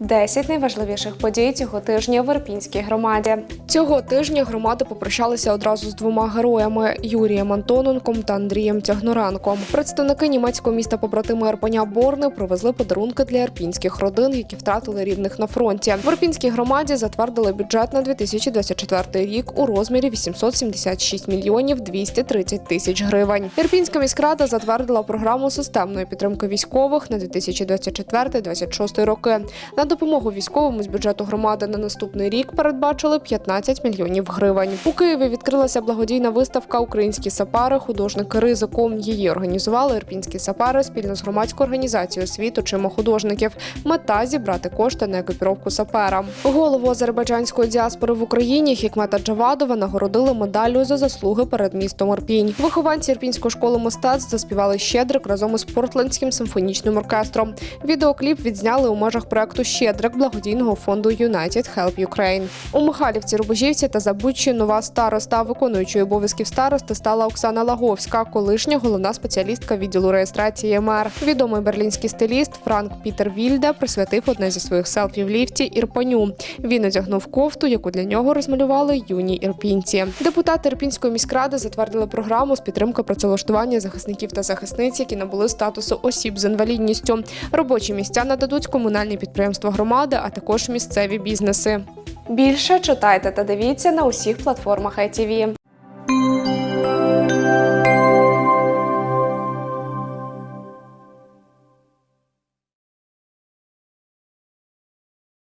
10 найважливіших подій цього тижня в Ірпінській громаді. Цього тижня громада попрощалася одразу з двома героями Юрієм Антоненком та Андрієм Тягноренком. Представники німецького міста побратими Ірпеня Борни привезли подарунки для ірпінських родин, які втратили рідних на фронті. В Ірпінській громаді затвердили бюджет на 2024 рік у розмірі 876 мільйонів 230 тисяч гривень. Ірпінська міськрада затвердила програму системної підтримки військових на 2024-2026 роки. На допомогу військовим з бюджету громади на наступний рік передбачили 15 мільйонів гривень. У Києві відкрилася благодійна виставка Українські сапари, художники ризику. Її організували ірпінські сапари спільно з громадською організацією світ очима художників. Мета зібрати кошти на екіпіровку сапера. Голову азербайджанської діаспори в Україні Хікмета Джавадова нагородили медаллю за заслуги перед містом Ірпінь. Вихованці Ірпінської школи мистецтв заспівали щедрик разом із Портлендським симфонічним оркестром. Відеокліп відзняли у межах проекту Щедрик благодійного фонду United Help Ukraine. У Михайлівці, Рубежівці та Забуччі нова староста, виконуючою обов'язків старости стала Оксана Лаговська, колишня головна спеціалістка відділу реєстрації МР. Відомий берлінський стиліст Франк Пітер Вільде присвятив одне зі своїх селфі в ліфті Ірпаню. Він одягнув кофту, яку для нього розмалювали юні ірпінці. Депутати Ірпінської міськради затвердили програму з підтримки працевлаштування захисників та захисниць, які набули статусу осіб з інвалідністю. Робочі місця нададуть комунальні підприємства громади, а також місцеві бізнеси. Більше читайте та дивіться на усіх платформах ITV.